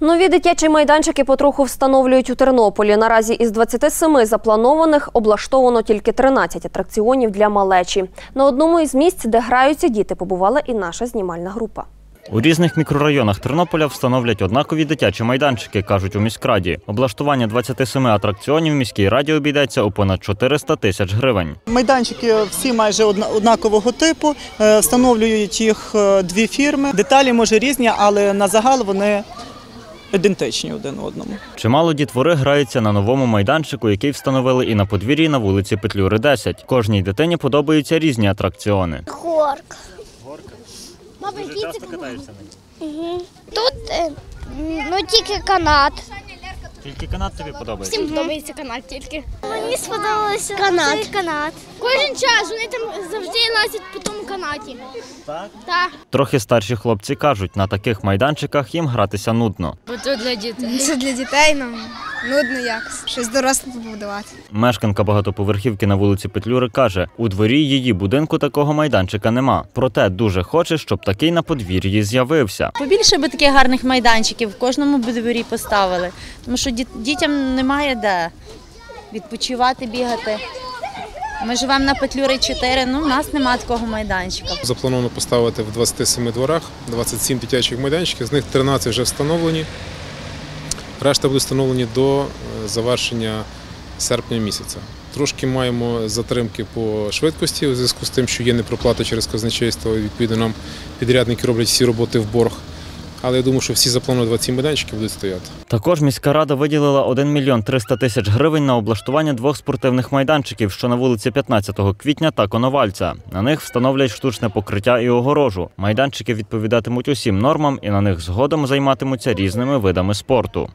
Нові дитячі майданчики потроху встановлюють у Тернополі. Наразі із 27 запланованих облаштовано тільки 13 атракціонів для малечі. На одному із місць, де граються діти, побувала і наша знімальна група. У різних мікрорайонах Тернополя встановлять однакові дитячі майданчики, кажуть у міськраді. Облаштування 27 атракціонів в міській раді обійдеться у понад 400 тисяч гривень. Майданчики всі майже одна- однакового типу. Е, Встановлюють їх е, дві фірми. Деталі може різні, але на загал вони ідентичні один одному. Чимало дітвори граються на новому майданчику, який встановили і на подвір'ї на вулиці Петлюри 10. Кожній дитині подобаються різні атракціони. Горк. Баба, діти Тут е, ну тільки канат. Тільки канат тобі подобається? Всім подобається канат тільки. Мені сподобалося канат. канат. Кожен час вони там завжди лазять по тому канаті. Так? Так. Трохи старші хлопці кажуть, на таких майданчиках їм гратися нудно. Бо то для дітей. Це для дітей нам нудно якось. Щось доросле побудувати. Мешканка багатоповерхівки на вулиці Петлюри каже, у дворі її будинку такого майданчика нема. Проте дуже хоче, щоб такий на подвір'ї з'явився. Побільше би таких гарних майданчиків в кожному би дворі поставили, тому що діт- дітям немає де відпочивати, бігати. Ми живемо на Петлюри 4, ну в нас немає такого майданчика. Заплановано поставити в 27 дворах 27 дитячих майданчиків, з них 13 вже встановлені. Решта будуть встановлені до е, завершення серпня місяця. Трошки маємо затримки по швидкості у зв'язку з тим, що є непроплата через казначейство. Відповідно, нам підрядники роблять всі роботи в борг. Але я думаю, що всі заплановані 27 майданчиків будуть стояти. Також міська рада виділила 1 мільйон 300 тисяч гривень на облаштування двох спортивних майданчиків, що на вулиці 15 квітня та Коновальця. На них встановлять штучне покриття і огорожу. Майданчики відповідатимуть усім нормам і на них згодом займатимуться різними видами спорту.